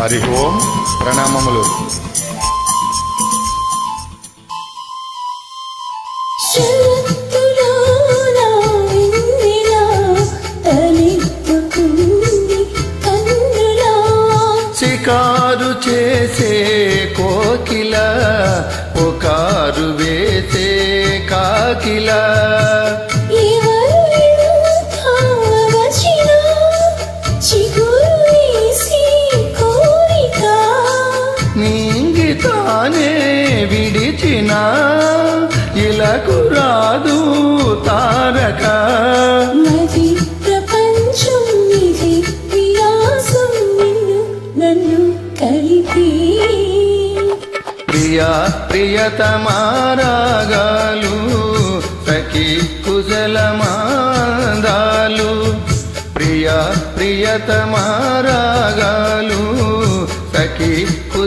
హరి ఓం ప్రణామములు. షికారు చేసే కోకిల పుకారు వేసే కాకిల. నింగితానే విడిచిన ఇలకు రాదు తారక. మది ప్రపంచం ఇది విలాసం నిన్ను నన్ను కలిపి. ప్రియ ప్రియతమారాగాలు సఖి కుశలమాందాలు ప్రియ ప్రియతమారాగాలు సఖి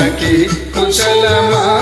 సఖీ కుశలమా?